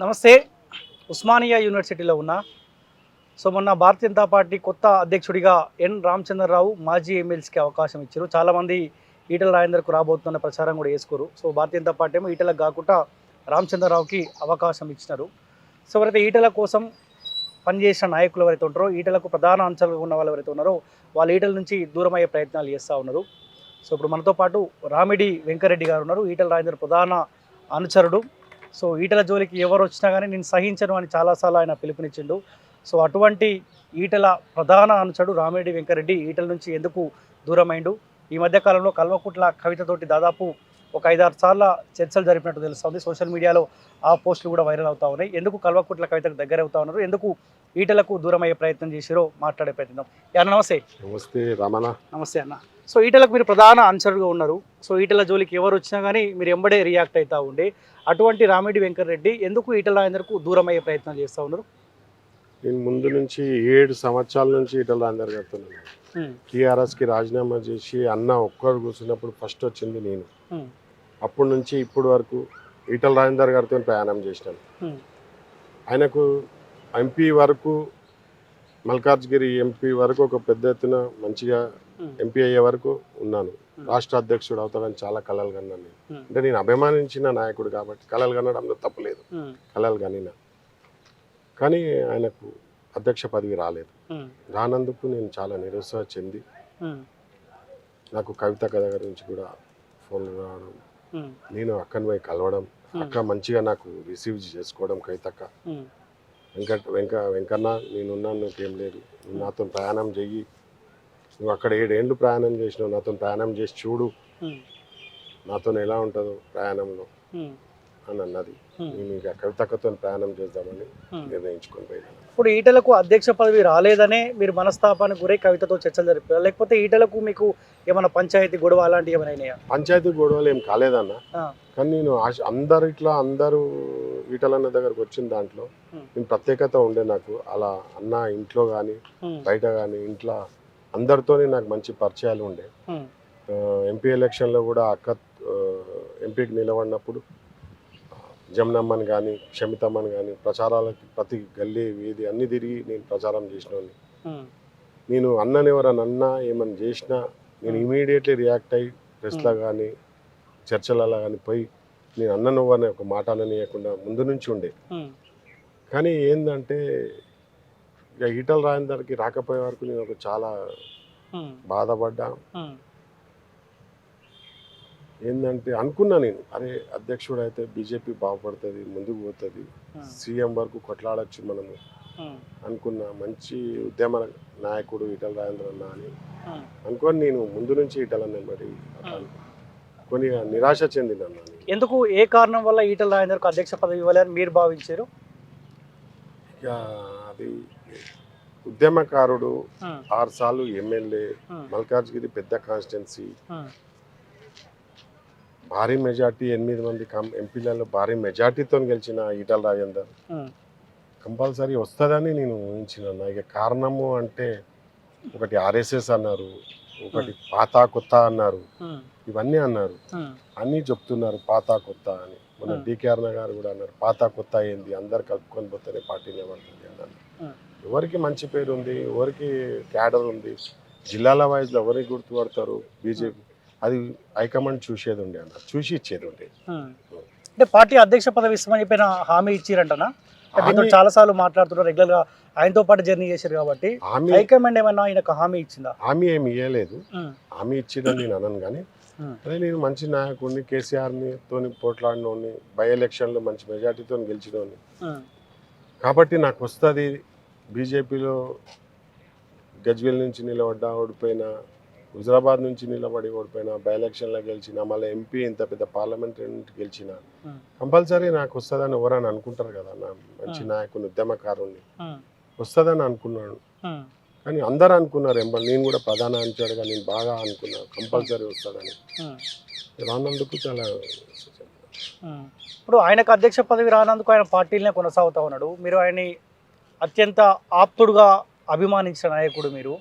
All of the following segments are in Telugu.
నమస్తే. ఉస్మానియా యూనివర్సిటీలో ఉన్నా సో మొన్న భారతీయ జనతా పార్టీ కొత్త అధ్యక్షుడిగా ఎన్ రామచంద్రరావు మాజీ ఎమ్మెల్సీకి అవకాశం ఇచ్చారు. చాలామంది ఈటల రాజేందర్కు రాబోతున్న ప్రచారం కూడా వేసుకోరు సో భారతీయ జనతా పార్టీ ఏమో ఈటలకు కాకుండా రామచంద్రరావుకి అవకాశం ఇచ్చినారు. సో ఎవరైతే ఈటల కోసం పనిచేసిన నాయకులు ఎవరైతే ఉంటారో ఈటలకు ప్రధాన అంశాలుగా ఉన్న వాళ్ళు ఎవరైతే ఉన్నారో వాళ్ళు ఈటల నుంచి దూరమయ్యే ప్రయత్నాలు చేస్తూ ఉన్నారు. సో ఇప్పుడు మనతో పాటు రామిడి వెంకరెడ్డి గారు ఉన్నారు. ఈటల రాజేందర్ ప్రధాన అనుచరుడు. సో ఈటల జోలికి ఎవరు వచ్చినా కానీ నేను సహించను అని చాలాసార్లు ఆయన పిలుపునిచ్చిండు. సో అటువంటి ఈటల ప్రధాన అనుచరుడు రామిరెడ్డి వెంకరెడ్డి ఈటల నుంచి ఎందుకు దూరమైండు? ఈ మధ్యకాలంలో కల్వకుట్ల కవితతోటి దాదాపు ఒక ఐదారు సార్ల చర్చలు జరిపినట్టు తెలుస్తుంది. సోషల్ మీడియాలో ఆ పోస్టులు కూడా వైరల్ అవుతా ఉన్నాయి. ఎందుకు కల్వకుట్ల కవితకు దగ్గర అవుతా ఉన్నారు? ఎందుకు ఈటలకు దూరం అయ్యే ప్రయత్నం చేసిరో మాట్లాడే ప్రయత్నం. యాన నమస్తే. నమస్తే రమణ నమస్తే అన్న. సో ఈటలకు మీరు ప్రధాన అనుచరుగా ఉన్నారు. సో ఈటల జోలికి ఎవరు వచ్చినా కానీ మీరు ఎంబడే రియాక్ట్ అవుతా ఉండే. అటువంటి రామిరెడ్డి వెంకటరెడ్డి ఎందుకు ఈటల రాజేందర్కు దూరం అయ్యే ప్రయత్నం చేస్తూ ఉన్నారు? నేను ముందు నుంచి ఏడు సంవత్సరాల నుంచి ఇటల అందరు కడుతున్నాను. టీఆర్ఎస్కి రాజీనామా చేసి అన్న ఒక్కడు కూర్చున్నప్పుడు ఫస్ట్ వచ్చింది నేను. అప్పటి నుంచి ఇప్పటి వరకు ఈటల రాజేందర్ గారితో ప్రయాణం చేసినాను. ఆయనకు ఎంపీ వరకు మల్కాజ్గిరి ఎంపీ వరకు ఒక పెద్ద ఎత్తున మంచిగా Hmm. ఎంపీ అయ్యే వరకు ఉన్నాను. Hmm. రాష్ట్ర అధ్యక్షుడు అవుతాడని చాలా కలలు కన్నాను నేను. Hmm. అంటే నేను అభిమానించిన నాయకుడు కాబట్టి కలలు కనడంలో తప్పలేదు కలలు కనిన. కానీ ఆయనకు అధ్యక్ష పదవి రాలేదు. రానందుకు నేను చాలా నిరుత్సాహ చెంది నాకు కవిత కథ గురించి కూడా ఫోన్లు రావడం నేను అక్కని పోయి కలవడం అక్క మంచిగా నాకు రిసీవ్ చేసుకోవడం కవితక్క. వెంకట వెంక వెంకన్న నేనున్నాను నీకేం లేదు. నువ్వు నాతో ప్రయాణం చెయ్యి. నువ్వు అక్కడ ఏడేళ్ళు ప్రయాణం చేసినావు నాతో ప్రయాణం చేసి చూడు. నాతో ఎలా ఉంటుందో ప్రయాణంలో అని అన్నది. నేను ఇక కవితక్కతో ప్రయాణం చేద్దామని నిర్ణయించుకొని పోయినాను ఇప్పుడు ఈటలకు అధ్యక్ష పదవి రాలేదనే మీరు మనస్తాపానికి గురై కవితతో చర్చలు జరిపారు. లేకపోతే ఈటలకు మీకు ఏమైనా పంచాయతీ గొడవ అలాంటివి ఏమైనా పంచాయతీ గొడవలు ఏం కాలేదన్న. కానీ నేను ఆశ అందరు ఇట్లా అందరూ ఈటలన్న దగ్గరకు వచ్చిన దాంట్లో Hmm. నేను ప్రత్యేకత ఉండే నాకు అలా అన్న ఇంట్లో కానీ బయట కానీ ఇంట్లో అందరితోనే నాకు మంచి పరిచయాలు ఉండే. ఎంపీ ఎలక్షన్లో కూడా అక్క ఎంపీకి నిలబడినప్పుడు జమునమ్మని కానీ క్షమితమ్మని కానీ ప్రచారాలకి ప్రతి గల్లీ వీధి అన్ని తిరిగి నేను ప్రచారం చేసినోని నేను అన్నని ఎవరన్నా అన్నా ఏమన్నా చేసినా నేను ఇమీడియట్లీ రియాక్ట్ అయ్యి ప్రెస్లో కానీ చర్చలలో కానీ పోయి నేను అన్న నువ్వు అనే ఒక మాట అననీయకుండా ముందు నుంచి ఉండే. కానీ ఏంటంటే ఇక ఈటల రాజేందర్కి రాకపోయే వరకు నేను ఒక చాలా బాధపడ్డా. ఏంటంటే అనుకున్నా నేను అరే అధ్యక్షుడు అయితే బీజేపీ బాగుపడుతుంది ముందుకు పోతుంది సీఎం వరకు కొట్లాడచ్చు మనము అనుకున్నా మంచి ఉద్యమ నాయకుడు ఈటల రాజేంద్ర అన్న అని అనుకొని నేను ముందు నుంచి ఈటల నిలబడి కొన్ని నిరాశ చెందినాను నేను. ఎందుకు ఏ కారణం వల్ల ఈటల రాజేందర్కు అధ్యక్ష పదవి ఇవ్వాలని మీరు భావించారు? ఇక అది ఉద్యమకారుడు ఆరు సార్లు ఎమ్మెల్యే మల్కాజ్గిరి పెద్ద కాన్స్టిట్యున్సీ. భారీ మెజార్టీ ఎనిమిది మంది ఎంపీలలో భారీ మెజార్టీతో గెలిచిన ఈటల రాజేందర్. కంపల్సరీ వస్తుందని నేను ఊహించిన ఇక కారణము అంటే ఒకటి ఆర్ఎస్ఎస్ అన్నారు ఒకటి పాత కొత్త అన్నారు. ఇవన్నీ అన్నారు. అన్నీ చెప్తున్నారు పాత కొత్త అని. మన. డికే అరుణ గారు కూడా అన్నారు పాత కొత్త ఏంది? అందరు కలుపుకొని పోతేనే పార్టీ నిలబడుతుంది అన్నారు. ఎవరికి మంచి పేరు ఉంది? ఎవరికి క్యాడర్ ఉంది? జిల్లాల వైజ్లో ఎవరికి గుర్తుపడతారు బీజేపీ? అది హైకమాండ్ చూసేది ఉండే అన్న చూసి ఇచ్చేది ఉండే. అంటే పార్టీ అధ్యక్ష పదవి ఇస్తామని చెప్పిన హామీ ఇచ్చిరంటనా? చాలా సార్లు మాట్లాడుతున్నారు రెగ్యులర్గా ఆయనతో పాటు జర్నీ చేశారు కాబట్టి. హామీ హైకమాండ్ ఏమన్నా ఆయనకు హామీ ఇచ్చిందా? హామీ ఏమి ఇవ్వలేదు హామీ ఇచ్చిందని నేను అనను కానీ అదే నేను మంచి నాయకుడిని కేసీఆర్ని తోని పోట్లాడినోని బై ఎలక్షన్లో మంచి మెజార్టీతో గెలిచినోని కాబట్టి నాకు వస్తుంది బీజేపీలో గజ్వేల్ నుంచి నిలబడ్డా ఓడిపోయినా హుజరాబాద్ నుంచి నిలబడి ఓడిపోయినా బై ఎలక్షన్లో గెలిచిన మళ్ళీ ఎంపీ ఇంత పెద్ద పార్లమెంట్ గెలిచిన కంపల్సరీ నాకు వస్తుందని ఎవరైనా అనుకుంటారు కదా నా మంచి. నాయకుని ఉద్యమకారుని వస్తుందని అనుకున్నాను. కానీ అందరూ అనుకున్నారు ఎంబ నేను కూడా ప్రధాన అంచాడుగా నేను బాగా అనుకున్నాను కంపల్సరీ వస్తుందని రానందుకు చాలా ఇప్పుడు ఆయనకు అధ్యక్ష పదవి రానందుకు ఆయన పార్టీలనే కొనసాగుతా ఉన్నాడు. మీరు ఆయన్ని అత్యంత ఆప్తుడుగా అభిమానించిన నాయకుడు మీరు.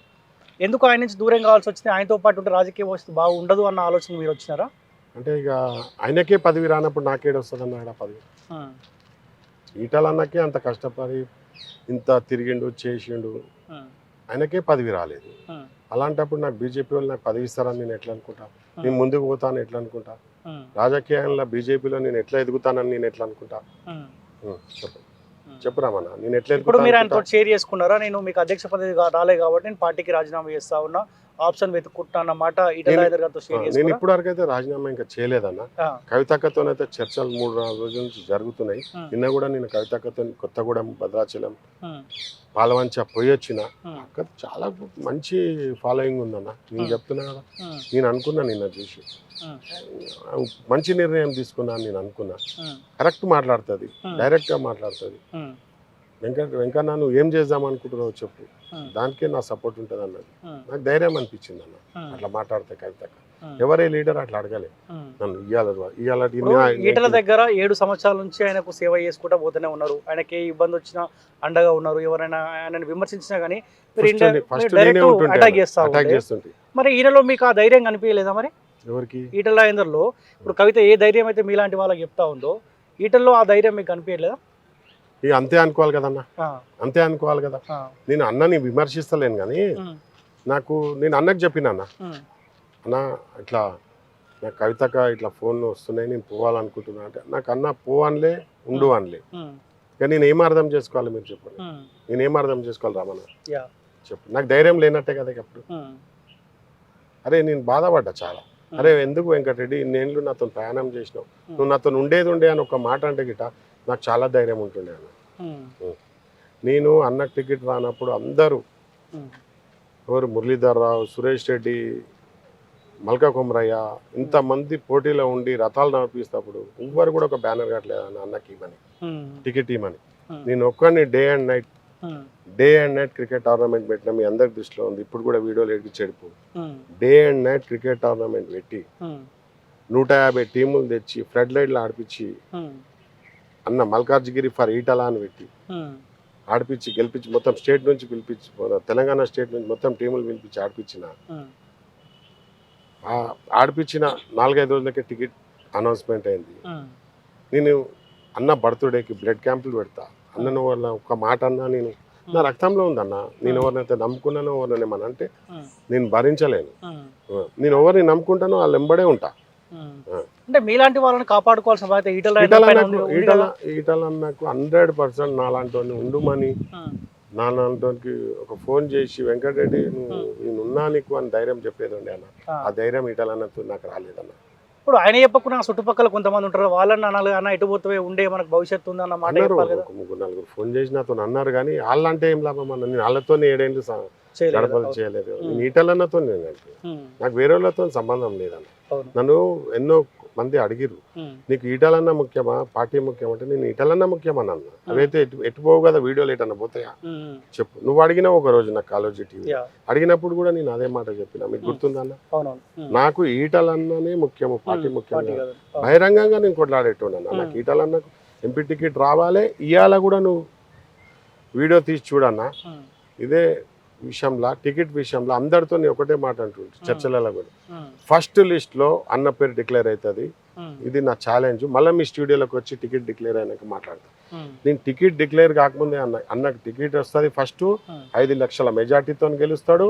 ఎందుకు ఆయన నుంచి దూరం కావాల్సి వచ్చింది? ఆయనతో పాటు ఉంటే రాజకీయ వ్యవస్థ బాగుండదు అన్న ఆలోచన మీరు వచ్చినారా? అంటే ఇక ఆయనకే పదవి రానప్పుడు నాకేడు వస్తుంది అన్నాడు ఆ. పదవి ఈటలన్నకే అంత కష్టపడి ఇంత తిరిగిండు చేసిండు. ఆయనకే పదవి రాలేదు. అలాంటప్పుడు నాకు బీజేపీ వాళ్ళు నాకు పదవి ఇస్తారని నేను ఎట్లా అనుకుంటా? నేను ముందుకు పోతాను ఎట్లా అనుకుంటా? రాజకీయంలో బీజేపీలో నేను ఎట్లా ఎదుగుతానని నేను ఎట్లా అనుకుంటా? చెప్పు. చెప్పు రామన్న నేను ఎట్లా ఇప్పుడు మీరు ఆయనతో షేర్ చేసుకున్నారా? నేను మీకు అధ్యక్ష పదవి రాలే కాబట్టి నేను పార్టీకి రాజీనామా చేస్తా ఉన్నా. ఆప్షన్ వెతుక్కుంటా అన్న మాట ఈటల నేను- రాజేందర్ గారితో షేర్ నేను చేసుకున్నా. ఇప్పుడు వరకు అయితే రాజీనామా ఇంకా చేయలేదన్న. కవితక్కతోనైతే చర్చలు మూడు రోజుల నుంచి జరుగుతున్నాయి. నిన్న కూడా నేను కవితక్కతో కొత్తగూడెం భద్రాచలం పాలవంచ పోయి వచ్చిన. చాలా మంచి ఫాలోయింగ్ ఉందన్న. నేను. చెప్తున్నా కదా. నేను అనుకున్నా నిన్న చూసి. మంచి నిర్ణయం తీసుకున్నాను నేను అనుకున్నా. కరెక్ట్ మాట్లాడుతుంది. డైరెక్ట్గా మాట్లాడుతుంది. వెంకట వెంకన్న నువ్వు ఏం చేద్దాం అనుకుంటున్నావు చెప్పు దానికే నా సపోర్ట్ ఉంటుంది అన్నది నాకు ధైర్యం అనిపించింది అన్న. అట్లా మాట్లాడితే కవితక్క ఎవరే లీడర్ అట్లా అడగలే. నన్ను ఇయ్యాల ఈటల దగ్గర ఏడు సంవత్సరాల నుంచి ఆయనకు సేవ చేసుకుంటూ పోతూనే ఉన్నారు. ఆయనకి ఏ ఇబ్బంది వచ్చినా అండగా ఉన్నారు. ఎవరైనా ఆయనను విమర్శించినా కానీ మీరు అటాక్ ఈయనలో మీకు ఆ ధైర్యం కనిపించలేదా మరి? ఎవరికి? ఈటల ఇప్పుడు కవిత ఏ ధైర్యం అయితే మీలాంటి వాళ్ళకి చెప్తా ఉందో ఈటల్లో ఆ ధైర్యం మీకు కనిపించలేదా? ఇక అంతే అనుకోవాలి కదన్న. అంతే అనుకోవాలి కదా. నేను అన్నని విమర్శిస్తలేను కానీ నాకు నేను అన్నకు చెప్పిన అన్న. అన్న ఇట్లా నాకు కవితక ఇట్లా ఫోన్లు వస్తున్నాయి నేను పోవాలనుకుంటున్నా అంటే నాకు అన్న పో అనలే ఉండు అనలే. కానీ నేను ఏం అర్థం చేసుకోవాలి మీరు చెప్పండి. నేను ఏం అర్థం చేసుకోవాలి రామన్న? చెప్పు. నాకు ధైర్యం లేనట్టే కదా అప్పుడు. ఉమ్, అరే నేను బాధపడ్డా చాలా. అరే ఎందుకు వెంకటరెడ్డి నేను నాతో ప్రయాణం చేసినావు? నువ్వు నాతో ఉండేది ఉండే అని ఒక మాట అంటే గిట నాకు చాలా ధైర్యం ఉంటుండే అన్న. నేను అన్నకు టికెట్ రానప్పుడు అందరూ ఎవరు మురళీధర్ రావు సురేష్ రెడ్డి మల్కా కొమరయ్య ఇంతమంది పోటీలో ఉండి రథాలు నడిపిస్తప్పుడు ఎవ్వరు కూడా ఒక బ్యానర్ కట్టలేదు అన్న అన్నకి ఇవ్వని. టికెట్ ఇవ్వని. నేను ఒక్కడిని day and night day and night cricket tournament పెట్టిన మీ అందరి దృష్టిలో ఉంది. ఇప్పుడు కూడా వీడియోలు ఎడికి చెడుపు. Day and night cricket tournament పెట్టి నూట యాభై టీములు తెచ్చి ఫ్లడ్ లైట్లు ఆడిపించి అన్న మల్కార్జిగిరి ఫర్ ఈటలా అని పెట్టి ఆడిపించి గెలిపించి మొత్తం స్టేట్ నుంచి పిలిపించి తెలంగాణ స్టేట్ నుంచి మొత్తం టీములు పిలిపించి ఆడిపించిన. ఆడిపించిన నాలుగైదు రోజులకే టికెట్ అనౌన్స్మెంట్ అయింది. నేను అన్న బర్త్డేకి బ్లడ్ క్యాంపులు పెడతా. అన్నను వాళ్ళ ఒక మాట అన్నా నేను నా రక్తంలో ఉందన్న నేను ఎవరినైతే నమ్ముకున్నానో ఎవరిని ఏమన్నా అంటే నేను భరించలేను. నేను ఎవరిని నమ్ముకుంటానో వాళ్ళు ఎంబడే ఉంటా. అంటే మీలాంటి వాళ్ళని కాపాడుకోవాల్సిన బాధ్యత ఈటల ఈటల ఈటల నాకు హండ్రెడ్ పర్సెంట్ నాలాంటి ఉండుమని నాలాంటి ఒక ఫోన్ చేసి వెంకటరెడ్డి నువ్వు నేను ఉన్నా నీకు అని ధైర్యం చెప్పేది ఉండే అన్న ఆ. ధైర్యం ఈటలన్నతో నాకు రాలేదన్న. ఇప్పుడు ఆయన చెప్పకుండా చుట్టుపక్కల కొంతమంది ఉంటారు. వాళ్ళని అనాలి అన్న ఇటు పోతే ఉండే మనకు భవిష్యత్తు ఉంది అన్న మాట ముగ్గురు నలుగురు ఫోన్ చేసి నాతో అన్నారు కానీ వాళ్ళంటే ఏం లాభం అన్న? నేను వాళ్ళతో ఏడేళ్ళు గడపలు. చేయలేదు. నేను ఈటలన్నతో నేను నాకు వేరే వాళ్ళతో సంబంధం లేదన్న. నన్ను ఎన్నో మంది అడిగిరు నీకు ఈటలన్న ముఖ్యమా? పార్టీ ముఖ్యమా అంటే నేను ఈటలన్న ముఖ్యమని అన్న. అవైతే ఎటు ఎటు పోవు కదా వీడియోలు ఎటన్నా పోతాయా? చెప్పు. నువ్వు అడిగినావు ఒక రోజు నాకు కాలేజీ టీవీ. అడిగినప్పుడు కూడా నేను అదే మాట చెప్పిన. మీకు గుర్తుందన్న నాకు ఈటలన్ననే ముఖ్యము పార్టీ ముఖ్యం. బహిరంగంగా నేను కొట్లాడేటోడన్న. నాకు ఈటలన్నకు ఎంపీ టికెట్ రావాలి ఇవాళ కూడా నువ్వు. వీడియో తీసి చూడన్నా ఇదే విషయంలో టికెట్ విషయంలో అందరితో ఒకటే మాట అంటుంటే చర్చలలో కూడా. ఫస్ట్ లిస్ట్లో అన్న పేరు డిక్లేర్ అవుతుంది. ఇది నా ఛాలెంజ్ మళ్ళీ మీ స్టూడియోలోకి వచ్చి టికెట్ డిక్లేర్ అయినాక మాట్లాడతాను నేను టికెట్ డిక్లేర్ కాకముందే అన్న అన్నకు టికెట్ వస్తుంది ఫస్ట్ ఐదు లక్షల మెజార్టీతో గెలుస్తాడు.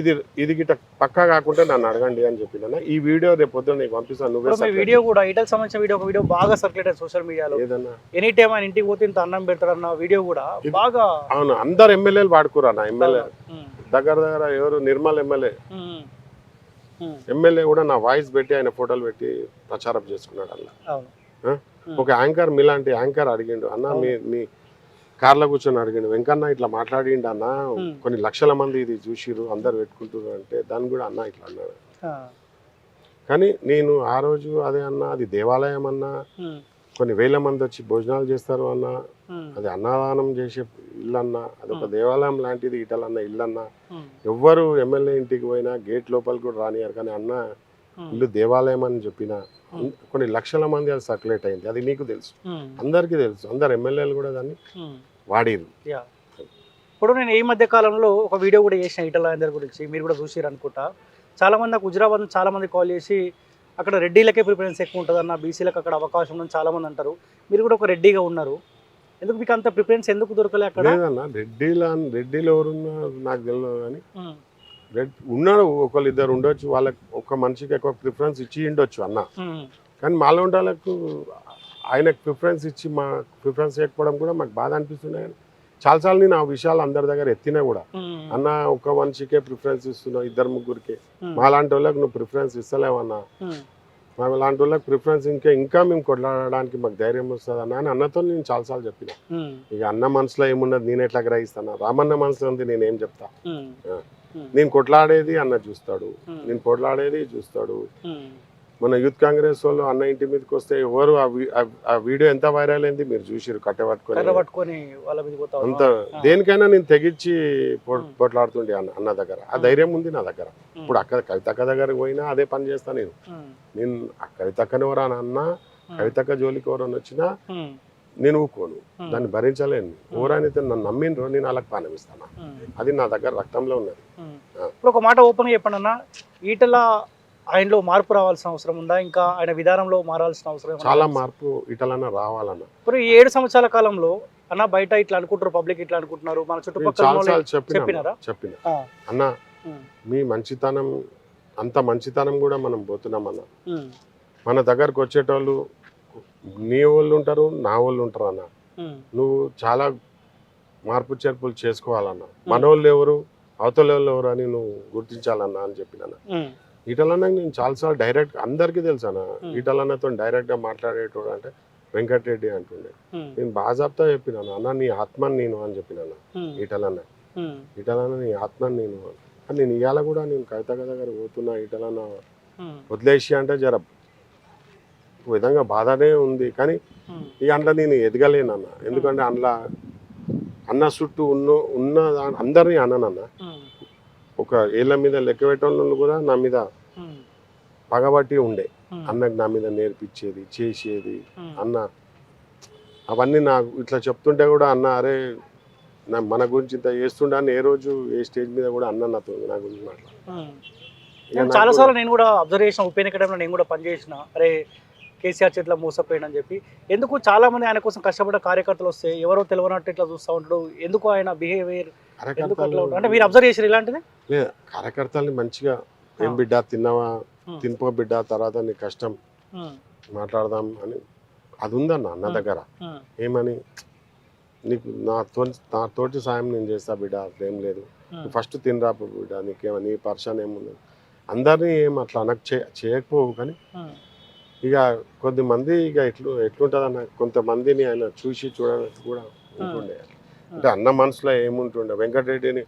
ఇది ఇది గిట్ట పక్కా కాకుండా నన్ను అడగండి అని చెప్పిన ఈ వీడియో రేపు పొద్దున్న నీకు పంపిస్తాను నువ్వే వీడియో కూడా ఈటల్ సంబంధించిన వీడియో ఒక వీడియో బాగా సర్క్యులేట్ సోషల్ మీడియాలో. ఏదన్నా? ఎనీ టైం ఆయన ఇంటికి పోతే ఇంత అన్నం పెడతాడన్న వీడియో కూడా బాగా అవును అందరు ఎమ్మెల్యేలు వాడుకురా నా ఎమ్మెల్యే. దగ్గర దగ్గర ఎవరు నిర్మల్ ఎమ్మెల్యే. ఎమ్మెల్యే కూడా నా వాయిస్ పెట్టి ఆయన ఫోటోలు పెట్టి ప్రచారం చేసుకున్నాడు అలా అవును. ఆ? ఒక యాంకర్ మీలాంటి యాంకర్ అడిగిండు అన్న మీ మీ కార్లో కూర్చొని అడిగిండు వెంకన్న ఇట్లా మాట్లాడిండు అన్న. Hmm. కొన్ని లక్షల మంది ఇది చూసిరు అందరు పెట్టుకుంటారు అంటే దాన్ని కూడా అన్న ఇట్లా అన్నాడు. కానీ నేను ఆ రోజు అదే అన్న అది దేవాలయం అన్నా కొన్ని వేల మంది వచ్చి భోజనాలు చేస్తారు అన్న అది అన్నదానం చేసే ఇల్లు అన్న అది ఒక దేవాలయం లాంటిది ఇటలన్న ఇల్లు అన్న ఉమ్, ఎవ్వరు ఎమ్మెల్యే ఇంటికి పోయినా గేట్ లోపలికి కూడా రానియారు కానీ అన్న ఇల్లు దేవాలయం అని చెప్పిన కొన్ని లక్షల మంది అది సర్క్యులేట్ అయింది. అది నీకు తెలుసు. అందరికీ తెలుసు. అందరు ఎమ్మెల్యేలు కూడా దాన్ని. వాడిరు ఇప్పుడు నేను ఈ మధ్య కాలంలో ఒక వీడియో కూడా చేసిన ఈటల రాజేందర్ గురించి. మీరు కూడా చూసిరు అనుకుంటా. చాలా మంది నాకు హుజరాబాద్ చాలా మంది కాల్ చేసి అక్కడ రెడ్డిలకే ప్రిఫరెన్స్ ఎక్కువ ఉంటుంది అన్న బీసీలకు అక్కడ అవకాశం ఉందని చాలా మంది అంటారు. మీరు కూడా ఒక రెడ్డిగా ఉన్నారు. ఎందుకు మీకు అంత ప్రిఫరెన్స్ ఎందుకు దొరకలే అక్కడ? లేదన్న రెడ్డిలో రెడ్డిలో ఎవరున్నారు నాకు తెలియదు కానీ రెడ్ ఉన్నాడు ఒకళ్ళు ఇద్దరు ఉండొచ్చు వాళ్ళకి ఒక మనిషికి ఎక్కువ ప్రిఫరెన్స్ ఇచ్చి ఉండొచ్చు అన్న. కానీ మాలో ఉండాలకు ఆయనకు ప్రిఫరెన్స్ ఇచ్చి మా ప్రిఫరెన్స్ ఇవ్వకపోవడం కూడా మాకు బాధ అనిపిస్తుండే కానీ చాలాసార్లు నేను ఆ విషయాలు అందరి దగ్గర ఎత్తినా కూడా. అన్న ఒక మనిషికే ప్రిఫరెన్స్ ఇస్తున్నావు ఇద్దరు ముగ్గురికి. మా లాంటి వాళ్ళకి నువ్వు ప్రిఫరెన్స్ ఇస్తలేవన్నా. మా లాంటి వాళ్ళకి ప్రిఫరెన్స్ ఇంకా ఇంకా మేము కొట్లాడడానికి మాకు ధైర్యం వస్తుంది అన్న అని అన్నతో నేను చాలాసార్లు చెప్పిన. ఇక అన్న మనసులో ఏమున్నది? నేను ఎట్లా గ్రహిస్తాను? రామన్న మనసులో ఉంది నేనేం చెప్తా? నేను కొట్లాడేది అన్న చూస్తాడు. నేను కొట్లాడేది చూస్తాడు. మన యూత్ కాంగ్రెస్ వాళ్ళు అన్న ఇంటి మీదకి వస్తే ఎవరు ఆ వీడియో ఎంత వైరల్ అయింది మీరు చూసిరు కట్టె పట్టుకొని. అంత? దేనికైనా నేను తెగించి. పొట్లాడుతుండే అన్న అన్న దగ్గర. ఆ. ధైర్యం ఉంది నా దగ్గర. ఇప్పుడు అక్క కవితక్క దగ్గరకు పోయినా అదే పని చేస్తా నేను. నేను ఆ కవితక్కని ఎవరైనా అన్నా కవితక్క జోలికి ఎవరైనా వచ్చినా నేను ఊకోను. దాన్ని భరించలేను. ఎవరైతే నన్ను నమ్మినరో నేను వాళ్ళకి పానం ఇస్తాను? అది నా దగ్గర రక్తంలో ఉన్నది. ఇప్పుడు ఒక మాట ఓపెన్గా చెప్పండి అన్న. ఈటల ఆయనలో మార్పు రావాల్సిన అవసరం ఉందా? ఇంకా ఆయన విధానంలో మారాల్సిన అవసరం చాలా? మార్పు ఇటలన్నా రావాలన్న. ఇప్పుడు ఈ ఏడు సంవత్సరాల కాలంలో అన్న బయట ఇట్లా అనుకుంటారు పబ్లిక్ ఇట్లా అనుకుంటున్నారు మన చుట్టుపక్కల చెప్పిన చెప్పినారా? చెప్పిన. ఆ, అన్న మీ మంచితనం అంత మంచితనం కూడా మనం పోతున్నాం అన్న. మన దగ్గరకు వచ్చేటోళ్ళు నీ వాళ్ళు ఉంటారు నా వాళ్ళు ఉంటారు అన్న. నువ్వు చాలా మార్పు చేర్పులు చేసుకోవాలన్న. మనోళ్ళు ఎవరు అవతల వాళ్ళు ఎవరు అని నువ్వు గుర్తించాలన్నా అని చెప్పిన ఈటలన్న నేను చాలాసార్లు డైరెక్ట్ అందరికీ తెలుసు అన్న Hmm. ఈటలన్నతో డైరెక్ట్గా మాట్లాడేటోడు అంటే వెంకటరెడ్డి అంటుండే. నేను బాజాబ్తా చెప్పినాను అన్న నీ ఆత్మని నేను అని చెప్పినాను. ఈటలన్న. ఈటలన్న నీ ఆత్మని నేను అని. నేను ఇవాళ కూడా నేను కవిత కథ దగ్గర పోతున్నా ఈటలన్న వదిలేసి అంటే జర విధంగా బాధనే ఉంది. కానీ ఇక అందులో నేను ఎదగలేను అన్న ఎందుకంటే అందులో అన్న చుట్టూ ఉన్న ఉన్న అందరినీ అన్ననన్న. ఒక ఏళ్ళ మీద లెక్క పెట్టడం కూడా నా మీద పగబట్టి ఉండే. అన్నకు నా మీద నేర్పించేది చేసేది అన్న. అవన్నీ నాకు ఇట్లా చెప్తుంటే కూడా అన్న అరే నా మన గురించి ఇంత చేస్తుండే అని ఏ రోజు ఏ స్టేజ్ మీద కూడా అన్న నాతో నా గురించి మాట్లాడు. ఇక నేను నాకు చాలా సార్లు నేను కూడా అబ్జర్వ్ చేసిన ఉప ఎన్నిక టైంలో నేను కూడా పనిచేసిన అరే కేసీఆర్ చేతిలో మోసపోయాడని చెప్పి. ఎందుకు చాలా మంది ఆయన కోసం కష్టపడ్డ కార్యకర్తలు వస్తే ఎవరో తెలియనట్టు ఇట్లా చూస్తూ ఉంటాడు. ఎందుకు ఆయన బిహేవియర్ ఉంటాడు అంటే మీరు అబ్జర్వ్ చేసారు ఇలాంటిది? లేదు కార్యకర్తల్ని మంచిగా ఏం బిడ్డ తిన్నావా. తినిపో బిడ్డ తర్వాత నీ కష్టం మాట్లాడదాం అని. అది ఉందన్న అన్న. దగ్గర. ఏమని? నీకు నా తో నా తోటి సాయం నేను చేస్తా బిడ్డ అట్లేం లేదు. ఫస్ట్ తినరా బిడ్డ నీకేమో నీ పర్సన్ ఏముంది? అందరినీ ఏం అట్లా అనకు చే చేయకపోవు కానీ ఇక కొద్దిమంది ఇక ఎట్లు ఎట్లుంటుంది అన్న కొంతమందిని ఆయన చూసి చూడడానికి కూడా ఉంటుండే. అంటే అన్న మనసులో ఏముంటుండే? వెంకటరెడ్డిని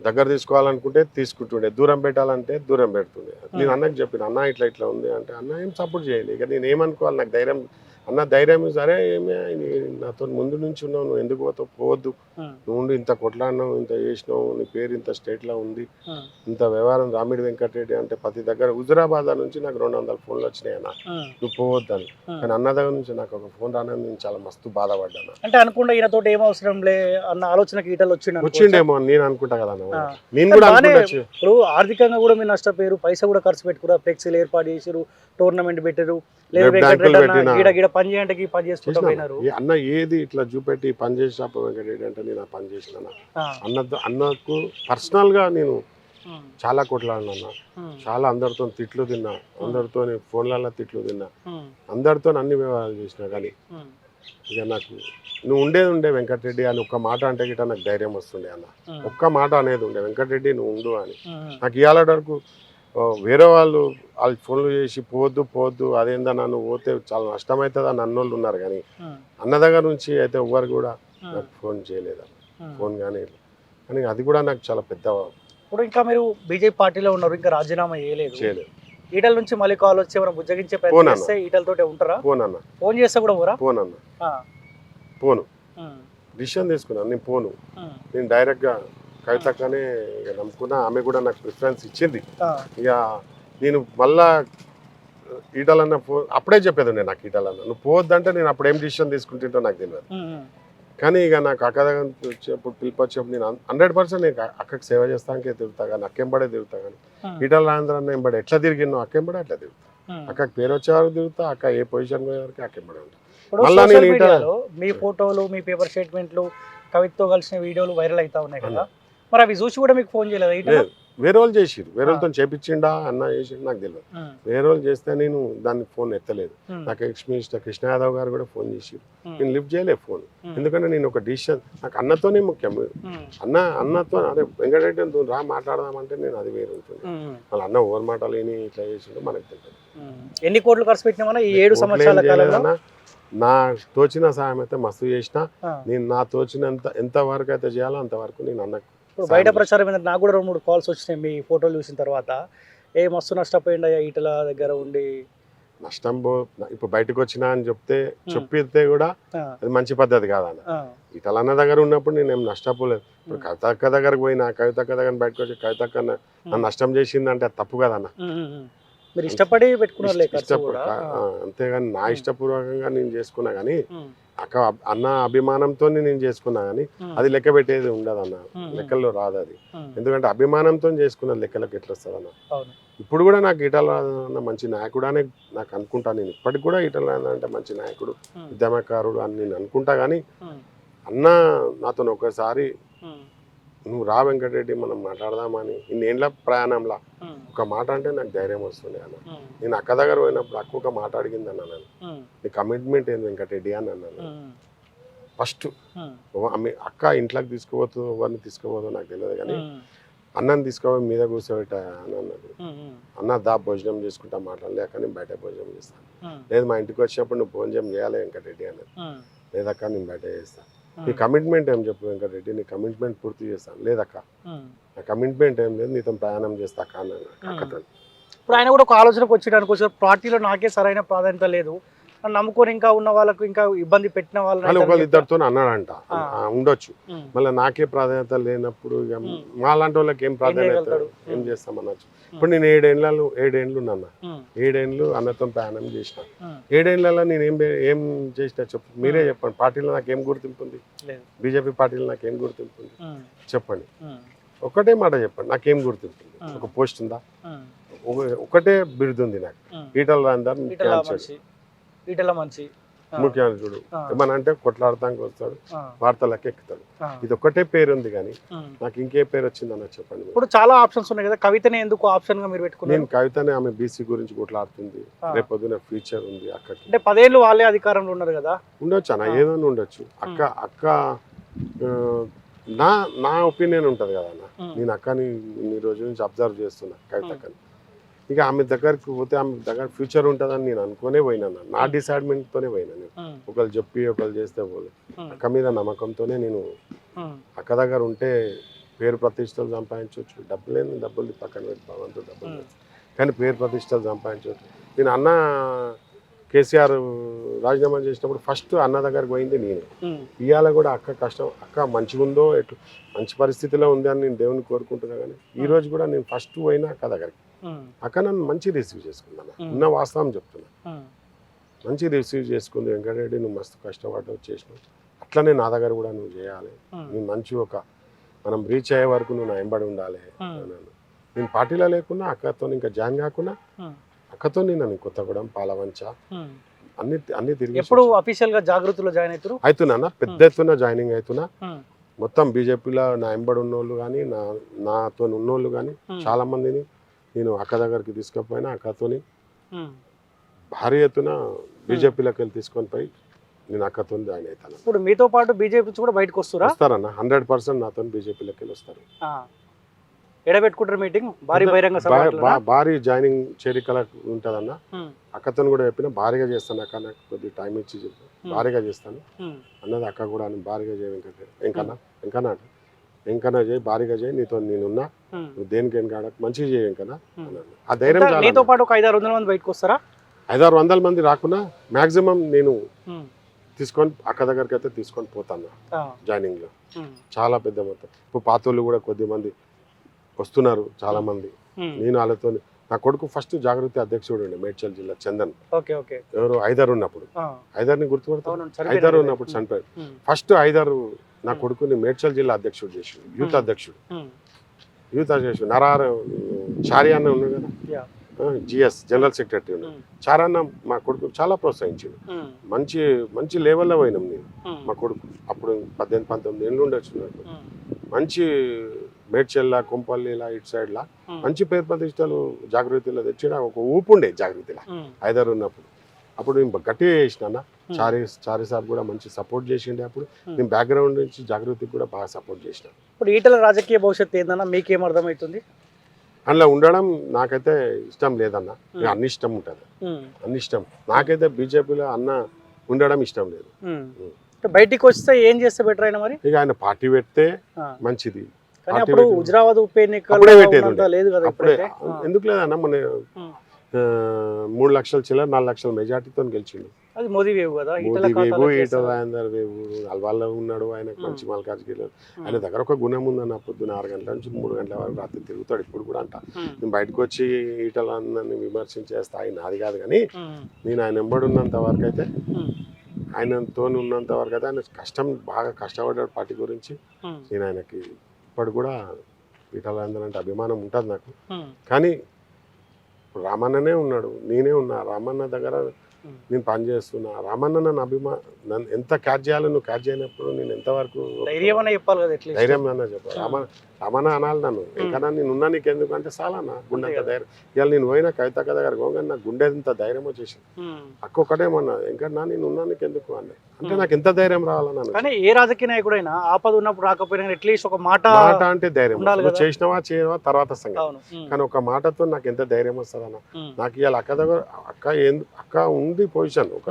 దగ్గర తీసుకోవాలనుకుంటే తీసుకుంటుండే. దూరం పెట్టాలంటే దూరం పెడుతుండే. నేను అన్నకి చెప్పిన అన్న ఇట్లా ఇట్లా ఉంది అంటే అన్న ఏం సపోర్ట్ చేయండి ఇక నేను ఏమనుకోవాలి? నాకు ధైర్యం అన్న ధైర్యం సరే ఏమి నాతో ముందు నుంచి ఉన్నావు నువ్వు ఎందుకు పోతావు? పోవద్దు. నువ్వు ఉండి ఇంత కొట్లాడినావు ఇంత చేసినావు నీ పేరు ఇంత స్టేట్లో ఉంది. ఇంత వ్యవహారం రామిడి వెంకటరెడ్డి అంటే ప్రతి దగ్గర హుజురాబాద్ నుంచి నాకు రెండు వందల ఫోన్లు వచ్చినాయి అన్న. నువ్వు పోవద్దని. కానీ అన్న దగ్గర నుంచి నాకు ఒక ఫోన్ రానని నేను చాలా మస్తు బాధపడ్డాను అంటే అనుకుండా ఈయనతో ఏం అవసరం లే అన్న ఆలోచనకి ఈటలు వచ్చిండు వచ్చిండేమో నేను అనుకుంటా కదా. నేను కూడా అనుకుంటా ఇప్పుడు ఆర్థికంగా కూడా మీరు నష్టపోయారు పైసా కూడా ఖర్చు పెట్టుకురా ఫ్లెక్సీలు ఏర్పాటు చేసారు టోర్నమెంట్ పెట్టారు లేదు పని పని చేసుకుంటూ పోయినారు. అన్న ఏది ఇట్లా చూపెట్టి పని చేసినప్పుడు వెంకటరెడ్డి అంటే నేను ఆ పని చేసిన అన్న అన్నకు పర్సనల్గా నేను చాలా కొట్లాడినా చాలా అందరితో తిట్లు తిన్నా. అందరితో ఫోన్లలో తిట్లు తిన్నా. అందరితో అన్ని వ్యవహారాలు చేసినా కానీ ఇక నాకు నువ్వు ఉండేది ఉండే వెంకటరెడ్డి అని ఒక్క మాట అంటే గిట్ట నాకు ధైర్యం వస్తుండే అన్న. ఒక్క మాట అనేది ఉండే వెంకటరెడ్డి నువ్వు ఉండు అని. నాకు ఇవాళ వరకు వేరే వాళ్ళు వాళ్ళు ఫోన్లు చేసి పోవద్దు పోవద్దు అదేందన్నా నువ్వు పోతే చాలా నష్టమవుతుంది అని అన్నోళ్ళు ఉన్నారు కానీ అన్న దగ్గర నుంచి అయితే ఎవ్వరు కూడా నాకు ఫోన్ చేయలేదు. ఫోన్ కానీ కానీ అది కూడా నాకు చాలా పెద్ద ఇప్పుడు ఇంకా మీరు బీజేపీ పార్టీలో ఉన్నారు ఇంకా రాజీనామా చేయలేదు. చేయలేదు. ఈటల నుంచి మళ్ళీ కాల్ వచ్చి ఏమైనా బుజ్జగించే ప్రయత్నం. చేస్తే ఈటలతోటే ఉంటారా? ఫోన్ అన్న ఫోన్ చేస్తే కూడా ఊరా ఫోన్ అన్న ఉమ్, డిసిషన్ తీసుకున్నాను. నేను పోను. నేను డైరెక్ట్గా కవితక్కనే ఇక నమ్ముకున్నా. ఆమె కూడా నాకు ప్రిఫరెన్స్ ఇచ్చింది. ఇక నేను మళ్ళా ఈటలన్న ఫో అప్పుడే చెప్పేది నేను నాకు ఈటలన్న నువ్వు పోవద్దంటే నేను అప్పుడు ఏం డిసిషన్ తీసుకుంటుంటో నాకు తెలియదు కానీ ఇక నాకు అక్క దగ్గర వచ్చేప్పుడు పిలిపి వచ్చేప్పుడు నేను హండ్రెడ్ పర్సెంట్ నేను అక్కకి సేవ చేస్తానికే తిరుగుతా కానీ అక్కెంబడే తిరుగుతా కానీ ఈటల రాజేంద్ర ఎంబడి ఎట్లా తిరిగినో అక్కెంబడే అట్లా తిరుగుతా. అక్కకి పేరు వచ్చే వరకు తిరుగుతా అక్క ఏ పొజిషన్ పోయే వరకు అక్కెంబడే ఉంటా. మళ్ళా నేను మీ ఫోటోలు మీ పేపర్ స్టేట్మెంట్లు కవితతో కలిసిన వీడియోలు వైరల్ అవుతా ఉన్నాయి కదా. మరి అవి చూసి కూడా మీకు ఫోన్ చేయలేదు? వేరే వాళ్ళు చేసిరు వేరే వాళ్ళతో చేపించిండా అన్న చేసిండు నాకు తెలియదు. వేరే వాళ్ళు చేస్తే నేను దానికి ఫోన్ ఎత్తలేదు. నాకు ఎక్స్ మినిస్టర్ కృష్ణ యాదవ్ గారు కూడా ఫోన్ చేసిరు నేను లిఫ్ట్ చేయలే ఫోన్. ఎందుకంటే నేను ఒక డిసిషన్ నాకు అన్నతోనే ముఖ్యం. అన్న అన్నతో అరే వెంకటరెడ్డి రా మాట్లాడదామంటే నేను అది వేరే ఉంటుంది. వాళ్ళ అన్న ఓవర్ మాటలు విని ఇట్లా చేసిండు మనకు తెలియదు. ఎన్ని కోట్లు ఖర్చు పెట్టినామన్నా ఈ ఏడు సంవత్సరాల కాలంలో. నా తోచిన సాయం అయితే మస్తు చేసిన నేను నా తోచినంత ఎంత వరకు అయితే చేయాలో అంతవరకు నేను అన్నకు ఇప్పుడు బయట ప్రచారం ఏంటంటే నాకు కూడా రెండు మూడు కాల్స్ వచ్చినాయి మీ ఫోటోలు చూసిన తర్వాత. ఏ మస్తు నష్టపోయిందయ్యా ఈటల దగ్గర ఉండి? నష్టం పో ఇప్పుడు బయటకు వచ్చినా అని చెప్తే చెప్పితే కూడా అది మంచి పద్ధతి కాదన్న. ఇటలన్న దగ్గర ఉన్నప్పుడు నేను ఏం నష్టపోలేదు. ఇప్పుడు కవితక్క దగ్గరకు పోయినా కవితక్క దగ్గర బయటకు వచ్చి కవితక్క నన్ను నష్టం చేసింది అంటే అది తప్పు కదన్న. మీరు ఇష్టపడి పెట్టుకున్నారు అంతేగాని నా ఇష్టపూర్వకంగా నేను చేసుకున్నా కానీ అక్క అన్న అభిమానంతో నేను చేసుకున్నా కానీ అది లెక్క పెట్టేది ఉండదు అన్న లెక్కల్లో రాదు అది ఎందుకంటే అభిమానంతో చేసుకున్న లెక్కలకు ఎట్లా వస్తుంది అన్న ఇప్పుడు కూడా నాకు ఈటల అన్న మంచి నాయకుడు అనే నాకు అనుకుంటా నేను. ఇప్పటికి కూడా ఈటల రాజేందర్ అంటే మంచి నాయకుడు ఉద్యమకారుడు అని నేను అనుకుంటా కానీ అన్న నాతో ఒకసారి నువ్వు రా వెంకటరెడ్డి మనం మాట్లాడదామని ఇన్నేళ్ళ ప్రయాణంలో ఒక మాట అంటే నాకు ధైర్యం వస్తుంది అన్న. నేను అక్క దగ్గర పోయినప్పుడు అక్క ఒక మాట అడిగింది అన్న నన్ను కమిట్మెంట్ ఏంది వెంకటరెడ్డి అని అన్నాను. ఫస్ట్ అక్క ఇంట్లోకి తీసుకుపోతూ ఎవరిని తీసుకుపోదో నాకు తెలియదు కానీ అన్నం తీసుకోవాలి మీద కూర్చోబెట్ట అని అన్నది అన్న దా భోజనం చేసుకుంటా మాట్లాడలేక నేను బయట భోజనం చేస్తాను లేదు మా ఇంటికి వచ్చినప్పుడు నువ్వు భోజనం చేయాలి వెంకటరెడ్డి అన్నది. లేదక్క నేను బయట చేస్తాను నీ కమిట్మెంట్ ఏం చెప్పు వెంకటరెడ్డి నీ కమిట్మెంట్ పూర్తి చేస్తాను. లేదక్క. నా కమిట్మెంట్ ఏం లేదు నీతో ప్రయాణం చేస్తా అక్క అన్నాను అక్కతో ఇప్పుడు ఆయన కూడా ఒక ఆలోచనకు వచ్చేటానికి వచ్చారు పార్టీలో నాకే సరైన ప్రాధాన్యత లేదు. నమ్ముకొని ఇంకా ఉన్న వాళ్ళకు ఇంకా ఇబ్బంది పెట్టిన వాళ్ళని ఒకళ్ళు ఇద్దరితో అన్నాడంట. ఉండొచ్చు. మళ్ళీ నాకే ప్రాధాన్యత లేనప్పుడు ఇక ఉమ్. మా లాంటి వాళ్ళకి ఏం ప్రాధాన్యత? ఏం. చేస్తాం అనొచ్చు ఇప్పుడు నేను ఏడేళ్ళు ఏడేళ్ళు ఉన్నాను? ఉమ్, ఏడేళ్ళు అన్నతో ప్రయాణం చేసిన. ఉమ్, ఏడేళ్ళలో నేను ఏం ఏం చేసిన చెప్పు. మీరే చెప్పండి. పార్టీలో నాకు ఏం గుర్తింపు ఉంది బీజేపీ పార్టీలో నాకు ఏం గుర్తింపు ఉంది చెప్పండి ఒకటే మాట చెప్పండి. నాకేం గుర్తింపు. ఒక పోస్ట్ ఉందా? ఒకటే బిరుదు ఉంది నాకు. ఈటల రాందర్ ఈటల మంచి ఆ, ఏమన్నా అంటే కొట్లాడటానికి వస్తాడు ఆ, వార్తలకు ఎక్కుతాడు ఇది ఒకటే పేరు ఉంది కానీ. నాకు ఇంకే పేరు వచ్చిందన్న చెప్పండి. ఇప్పుడు చాలా ఆప్షన్స్ ఉన్నాయి కదా కవితనే ఎందుకు ఆప్షన్గా మీరు పెట్టుకున్నారు? నేను కవితనే ఆమె బీసీ గురించి కొట్లాడుతుంది. రేపొద్దున ఫ్యూచర్ ఉంది అక్కకి అంటే పదేళ్ళు వాళ్ళే అధికారంలో ఉన్నారు కదా? ఉండొచ్చు అన్న. ఏదైనా ఉండొచ్చు. అక్క అక్క నా నా ఒపీనియన్ ఉంటుంది కదా అన్న. నేను అక్కని ఈ రోజు నుంచి అబ్జర్వ్ చేస్తున్నా కవిత అక్కని ఇక ఆమె దగ్గరికి పోతే ఆమె దగ్గర ఫ్యూచర్ ఉంటుందని నేను అనుకునే పోయినా అన్న. నా డిసైడ్మెంట్ తోనే పోయినా నేను. ఒకళ్ళు చెప్పి ఒకళ్ళు చేస్తే పోలే. అక్క మీద నమ్మకంతోనే నేను అక్క దగ్గర ఉంటే పేరు ప్రతిష్టలు సంపాదించవచ్చు డబ్బులు ఏంది డబ్బులు పక్కన పెట్టి భగవంతుడు డబ్బులు. కానీ పేరు ప్రతిష్టలు సంపాదించవచ్చు నేను అన్న కేసీఆర్ రాజీనామా చేసినప్పుడు ఫస్ట్ అన్న దగ్గరకు పోయింది నేను. ఇవాళ కూడా అక్క కష్టం. అక్క మంచిగా ఉందో ఎటు మంచి పరిస్థితిలో ఉంది అని నేను దేవుని కోరుకుంటున్నా కానీ ఈ రోజు కూడా నేను ఫస్ట్ పోయినా అక్క దగ్గరికి. అక్క నన్ను మంచి రిసీవ్ చేసుకున్నాను. ఉన్న వాస్తవం చెప్తున్నా. మంచి రిసీవ్ చేసుకుంది వెంకటరెడ్డి నువ్వు మస్తు కష్టపడ్డావు చేసినావు. అట్లనే నా దగ్గర కూడా నువ్వు చేయాలి. నువ్వు మంచి ఒక మనం రీచ్ అయ్యే వరకు నువ్వు నా వెంబడి ఉండాలి అన్నాను. నేను పార్టీలో లేకున్నా అక్కతో ఇంకా జాయిన్ కాకుండా అక్కతో నేను కొత్తగూడెం పాలవంచ. అన్ని అన్ని తిరిగి ఎప్పుడు అఫీషియల్గా జాగృతిలో జాయిన్ అవుతారు అవుతున్నా పెద్ద ఎత్తున జాయినింగ్ అవుతున్నా. మొత్తం బీజేపీలో నా వెంబడి ఉన్నోళ్ళు కానీ నా నాతో ఉన్నోళ్ళు కానీ చాలా మందిని నేను అక్క దగ్గరికి తీసుకుపోయినా అక్కతోని. భారీ ఎత్తున బీజేపీలోకి వెళ్ళి తీసుకొని పోయి నేను అక్కతో జాయిన్ అవుతాను ఇప్పుడు మీతో పాటు బీజేపీ నుంచి కూడా బయటకు వస్తురా? వస్తారన్న. హండ్రెడ్ పర్సెంట్ నాతో బీజేపీలోకి వెళ్ళి వస్తారు. ఆ. ఎడ పెట్టుకుంటారు మీటింగ్? భారీ బహిరంగ సభ భారీ జాయినింగ్ చేరికల ఉంటుందన్న. అక్కతో కూడా చెప్పిన భారీగా చేస్తాను అక్క నాకు కొద్ది టైం ఇచ్చి భారీగా చేస్తాను. అన్నది అక్క కూడా అని భారీగా చేయ వెంకట వెంకన్న వెంకన్న వెంకన్న చేయి భారీగా చేయి నీతో నేనున్నా. నువ్వు దేనికి ఏం కాడ మంచిగా చేయి. అన్నాను ఆ ధైర్యం చాలా నీతో. పాటు ఒక ఐదారు వందల మంది బయటకు వస్తారా? ఐదారు వందల మంది రాకున్నా మాక్సిమం నేను ఉమ్, తీసుకొని అక్క దగ్గరికి అయితే తీసుకొని పోతాను ఆ, జాయినింగ్లో ఉమ్, చాలా పెద్ద మొత్తం. ఇప్పుడు పాతోళ్ళు కూడా కొద్ది మంది వస్తున్నారు చాలా మంది. ఉమ్. నేను వాళ్ళతో నా కొడుకు ఫస్ట్ జాగృతి అధ్యక్షుడు ఉండే మేడ్చల్ జిల్లా చందన్. Okay okay. ఎవరు? ఐదారు ఉన్నప్పుడు. ఆ, ఐదారుని గుర్తుపడతాను అవును ఐదారు. ఉన్నప్పుడు చనిపోయాడు ఉమ్, ఫస్ట్ ఐదారు నా. కొడుకుని మేడ్చల్ జిల్లా అధ్యక్షుడు చేసిండు యూత్. అధ్యక్షుడు. యూత్ అధ్యక్షుడు నరార చారి అన్న ఉన్నాడు కదా. జిఎస్ జనరల్ సెక్రటరీ ఉన్నాడు. చారన్న మా కొడుకు చాలా ప్రోత్సహించిండు. మంచి మంచి లెవెల్లో పోయినాం నేను మా కొడుకు. అప్పుడు పద్దెనిమిది పంతొమ్మిది ఏళ్ళు ఉండొచ్చు మంచి మేడ్చెల్ల కుంపల్లిలా ఇటు సైడ్లా మంచి పేరు ప్రతిష్టలు జాగృతిలో తెచ్చిన ఒక ఊపు ఉండే జాగృతిలో ఉమ్, హైదర్ ఉన్నప్పుడు. అప్పుడు నేను గట్టిగా చేసిన చారి చారి సార్ కూడా మంచి సపోర్ట్ చేసిండే అప్పుడు. Hmm. నేను బ్యాక్గ్రౌండ్ నుంచి జాగృతికి కూడా బాగా సపోర్ట్ చేసిన. ఇప్పుడు ఈటల రాజకీయ భవిష్యత్తు ఏందన్నా మీకేం అర్థమవుతుంది? అందులో ఉండడం నాకైతే ఇష్టం లేదన్న. Hmm. అన్ని ఇష్టం ఉంటుంది. అన్ని ఇష్టం. నాకైతే బీజేపీలో అన్న ఉండడం ఇష్టం లేదు. బయటికి వస్తే ఏం చేస్తే బెటర్ అయినా మరి? ఇక ఆయన పార్టీ పెడితే. మంచిది. అప్పుడు. హుజరాబాద్ ఉప ఉండే. లేదు కదా. ఎందుకు లేదన్న మన మూడు లక్షల చిల్లర నాలుగు లక్షల మెజార్టీతో గెలిచిండు. అది మోదీ వేవ్ కదా ఈటల మోదీ వేవు ఈటల. రాజేందర్ వేవు అల్వాల్లో ఉన్నాడు ఆయనకు మంచి. మల్కాజ్గిరిలో ఆయన దగ్గర ఒక గుణం ఉందన్న పొద్దున ఆరు గంటల నుంచి మూడు గంటల వరకు రాత్రి తిరుగుతాడు ఇప్పుడు కూడా అంట. నేను బయటకు వచ్చి ఈటల అందరిని విమర్శించే స్థాయి నాది కాదు కానీ నేను ఆయన వెంబడి ఉన్నంత వరకు అయితే ఆయనతో ఉన్నంత వరకు అయితే ఆయన కష్టం బాగా కష్టపడ్డాడు పార్టీ గురించి. నేను ఆయనకి ఇప్పుడు కూడా ఈటల రాజేందర్ అంటే అభిమానం ఉంటుంది నాకు. కానీ ఇప్పుడు రామన్ననే ఉన్నాడు నేనే ఉన్నా రామన్న దగ్గర నేను పని చేస్తున్నా. రామన్న నన్ను అభిమా నన్ను ఎంత క్యాచ్ చేయాలో నువ్వు క్యాచ్ చేయనప్పుడు నేను ఎంతవరకు ధైర్యం చెప్పాలి కదా ధైర్యం అన్న చెప్పాలి. రామ రామన్న అనాలి నన్ను. ఇంకా నేను ఉన్నా నీకు ఎందుకు అంటే చాలా నా గుండె అంత. ధైర్యం. ఇవాళ నేను పోయిన కవిత దగ్గర పోగానే నా గుండె ఎంత ధైర్యం వచ్చేసింది. ఉమ్. అక్క ఒకటేమన్నా ఇంకా నా నేను ఉన్నా నీకు ఎందుకు అన్న అంటే. నాకు ఎంత ధైర్యం రావాలని అన్న కానీ ఏ రాజకీయ నాయకుడైనా ఆపద ఉన్నప్పుడు రాకపోయినా అట్లీస్ట్ ఒక మాట మాట అంటే ధైర్యం నువ్వు. చేసినవా చేయవా తర్వాత సంగతి. కానీ ఒక మాటతో నాకు ఎంత ధైర్యం వస్తుందన్న. నాకు ఇవాళ అక్క దగ్గర అక్క అక్క ఉంది పొజిషన్. ఒక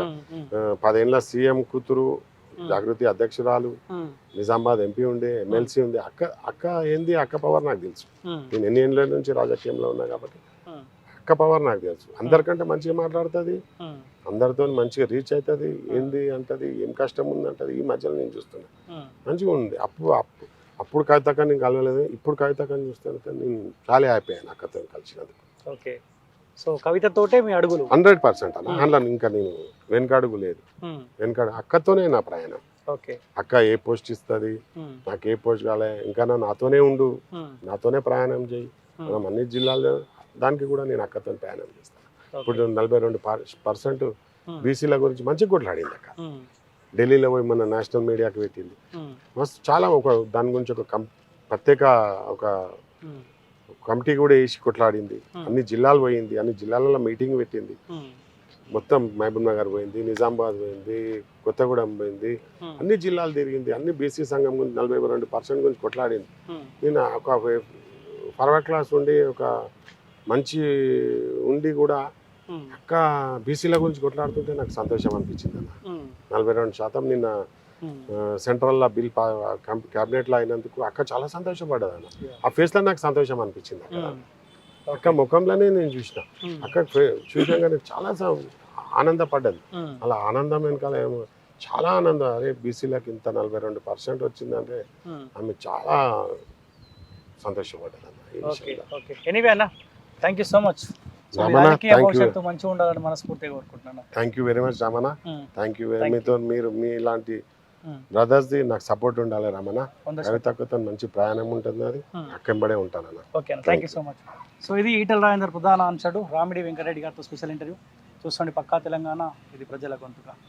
పదేళ్ళ సీఎం కూతురు జాగృతి అధ్యక్షురాలు నిజామాబాద్ ఎంపీ ఉండే ఎమ్మెల్సీ ఉంది అక్క అక్క ఏంది? అక్క పవర్ నాకు తెలుసు. నేను ఎన్ని ఏళ్ళ నుంచి రాజకీయంలో ఉన్నా కాబట్టి. అక్క పవర్ నాకు తెలుసు. అందరికంటే మంచిగా మాట్లాడుతుంది. అందరితో మంచిగా రీచ్ అవుతుంది ఏంది అంటది? ఏం కష్టం ఉంది అంటది ఈ మధ్యలో నేను చూస్తున్నా. మంచిగా ఉంది. అప్పుడు అప్పుడు అప్పుడు నేను కలవలేదు. ఇప్పుడు కవితక్కని చూస్తాను నేను చాలా హ్యాపీ అయ్యాను అక్కతో కలిసినందుకు. ఓకే. సో కవితతోటే మీ అడుగులు. హండ్రెడ్ పర్సెంట్ అన్న. Hmm. అందులో ఇంకా నేను వెనకడుగు లేదు. ఉమ్, వెనకడు అక్కతోనే నా ప్రయాణం. ఓకే. అక్క ఏ పోస్ట్ ఇస్తుంది? ఉమ్, నాకు ఏ పోస్ట్ కాలే? ఇంకా నాతోనే ఉండు. ఉమ్, నాతోనే ప్రయాణం చేయి. మనం అన్ని జిల్లాల్లో దానికి కూడా నేను అక్కతో ప్రయాణం చేస్తాను. ఇప్పుడు నలభై రెండు పర్సెంట్ బీసీల గురించి మంచిగా కొట్లాడింది అక్క. ఢిల్లీలో పోయి మన నేషనల్ మీడియాకి పెట్టింది. మస్తు చాలా ఒక దాని గురించి ఒక కం ప్రత్యేక ఒక కమిటీ కూడా వేసి కొట్లాడింది. అన్ని జిల్లాలు పోయింది. అన్ని జిల్లాలలో మీటింగ్ పెట్టింది. మొత్తం మహబూబ్ నగర్ పోయింది నిజామాబాద్ పోయింది కొత్తగూడెం పోయింది. అన్ని జిల్లాలు తిరిగింది. అన్ని బీసీ సంఘం గురించి నలభై రెండు పర్సెంట్ గురించి కొట్లాడింది. నేను ఒక ఫార్వర్డ్ క్లాస్ ఉండి ఒక మంచి ఉండి కూడా అక్క బీసీల గురించి కొట్లాడుతుంటే నాకు సంతోషం అనిపించింది అన్న. నలభై రెండు శాతం నిన్న ఉమ్, సెంట్రల్లో బిల్ క్యాబినెట్లో అయినందుకు అక్క చాలా సంతోషపడ్డది అన్న. ఆ ఫేస్లో నాకు సంతోషం అనిపించింది అక్క ఉమ్, అక్క ముఖంలోనే నేను చూసిన. ఉమ్, అక్క చూసాగానే చాలా ఆనందపడ్డది. ఉమ్, అలా ఆనందం వెనకాల ఏమో చాలా ఆనందం. అరే బీసీలకు ఇంత నలభై రెండు పర్సెంట్ వచ్చిందంటే. ఆమె చాలా సంతోషపడ్డది అన్న anyway thank you so much మంచిగా ఉండాలని మనస్ఫూర్తిగా కోరుకుంటున్నాను thank you very much Ramana thank you మీతో మీరు మీ ఇలాంటి బ్రదర్స్ది నాకు సపోర్ట్ ఉండాలి రమణ. కవితక్కతో మంచి ప్రయాణం ఉంటుంది అది. ఉమ్. అక్కెంబడే ఉంటానన్న. ఓకే అన్న. Thank you so much so ఇది ఈటల రాజేందర్ ప్రధాన అంశాడు. రామిడి వెంకటరెడ్డి గారితో స్పెషల్ ఇంటర్వ్యూ చూసుకోండి పక్కా తెలంగాణ. ఇది ప్రజల గొంతుగా